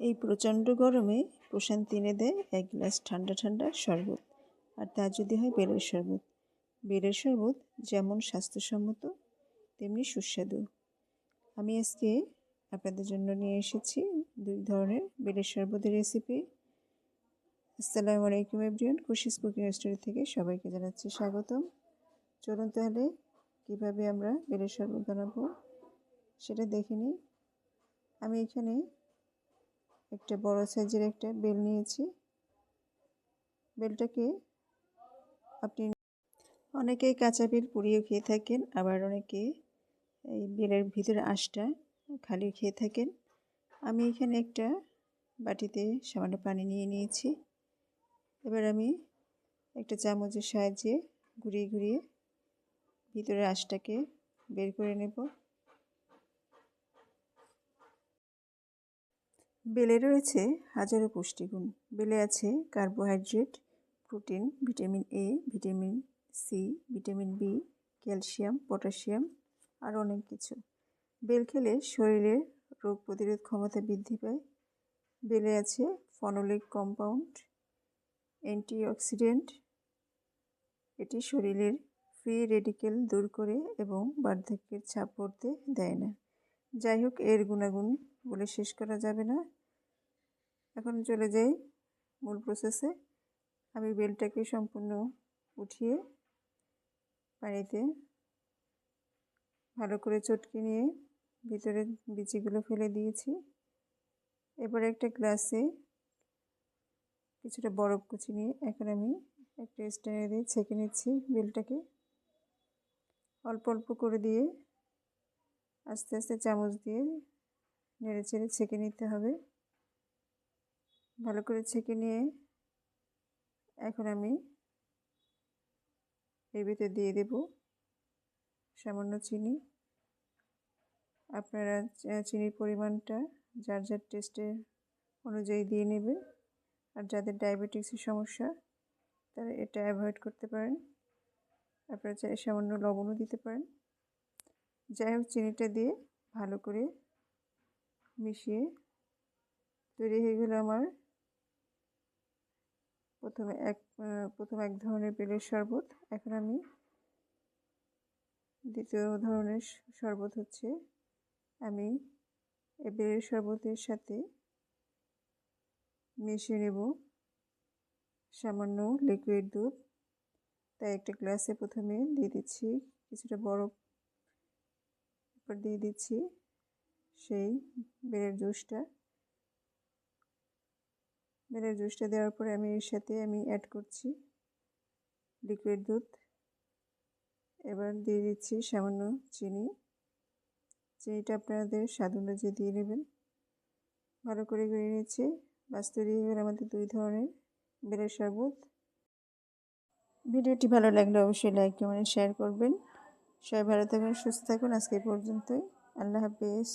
এই প্রচণ্ড গরমে প্রশান্তি এনে দেয় এক গ্লাস ঠান্ডা ঠান্ডা শরবত। আর তা যদি হয় বেলের শরবত। বেলের শরবত যেমন স্বাস্থ্যসম্মত, তেমনি সুস্বাদু। আমি আজকে আপনাদের জন্য নিয়ে এসেছি দুই ধরনের বেলের শরবতের রেসিপি আসসালামু আলাইকুম এভরিওয়ান খুশিস কুকিং স্টোরি থেকে সবাইকে জানাচ্ছি স্বাগতম। চলুন তাহলে কীভাবে আমরা বেলের শরবত বানাবো সেটা দেখে নিই। আমি এখানে একটা বড় সাইজের একটা বেল নিয়েছি। বেলটাকে আপনি অনেকেই কাঁচা বেল পুড়িয়ে খেয়ে থাকেন, আবার অনেকে এই বেলের ভিতরে আঁশটা খালি খেয়ে থাকেন। আমি এখানে একটা বাটিতে সামান্য পানি নিয়ে নিয়েছি। এবার আমি একটা চামচের সাহায্যে ঘুরিয়ে ঘুরিয়ে ভিতরের আঁশটাকে বের করে নেব। বেলে রয়েছে হাজারো পুষ্টিগুণ। বেলে আছে carbohydrate, protein, vitamin A vitamin C vitamin B calcium, potassium আর অনেক কিছু। বেল খেলে শরীরের রোগ প্রতিরোধ ক্ষমতা বৃদ্ধি পায়। বেলে আছে ফনোলিক কম্পাউন্ড, অ্যান্টিঅক্সিডেন্ট। এটি শরীরের ফ্রি রেডিকেল দূর করে এবং বার্ধক্যের ছাপ পড়তে দেয় না। যাই হোক, এর গুণাগুণ বলে শেষ করা যাবে না। এখন চলে যাই মূল প্রসেসে আমি বেলটাকে সম্পূর্ণ উঠিয়ে পানিতে ভালো করে চটকে নিয়ে ভিতরে বিচিগুলো ফেলে দিয়েছি। এবার একটা গ্লাসে কিছুটা বরফ কুচি নিয়ে এখন আমি একটা স্ট্যান্ডে দিয়ে ছেঁকে নিচ্ছি বেলটাকে। অল্প অল্প করে দিয়ে আস্তে আস্তে চামচ দিয়ে নেড়ে চেড়ে ছেঁকে নিতে হবে। ভালো করে ছেঁকে নিয়ে এখন আমি এর ভিতরে দিয়ে দেব সামান্য চিনি। আপনারা চিনির পরিমাণটা যার যার টেস্টের অনুযায়ী দিয়ে নেবেন। আর যাদের ডায়াবেটিক্সের সমস্যা, তারা এটা অ্যাভয়েড করতে পারেন। আপনারা চাই সামান্য লবণও দিতে পারেন। যাই হোক, চিনিটা দিয়ে ভালো করে মিশিয়ে তৈরি হয়ে গেল আমার প্রথমে এক প্রথম এক ধরনের বেলের শরবত। এখন আমি দ্বিতীয় ধরনের শরবত হচ্ছে আমি এই বেলের শরবতের সাথে মিশিয়ে নেব সামান্য লিকুইড দুধ। তাই একটা গ্লাসে প্রথমে দিয়ে দিচ্ছি, কিছুটা বরফ দিয়ে দিচ্ছি। সেই বেলের জুসটা। বেলের জুসটা দেওয়ার পরে আমি এর সাথে আমি অ্যাড করছি লিকুইড দুধ। এবার দিয়ে দিচ্ছি সামান্য চিনি। চিনিটা আপনাদের স্বাদ অনুযায়ী দিয়ে নেবেন। ভালো করে গড়িয়ে নিচ্ছে। বাস তৈরি হয়ে আমাদের দুই ধরনের বেলের শরবত। ভিডিওটি ভালো লাগলে অবশ্যই লাইক কমেন্ট শেয়ার করবেন। সবাই ভালো থাকুন সুস্থ থাকুন। আজকে পর্যন্তই। আল্লাহ হাফিজ।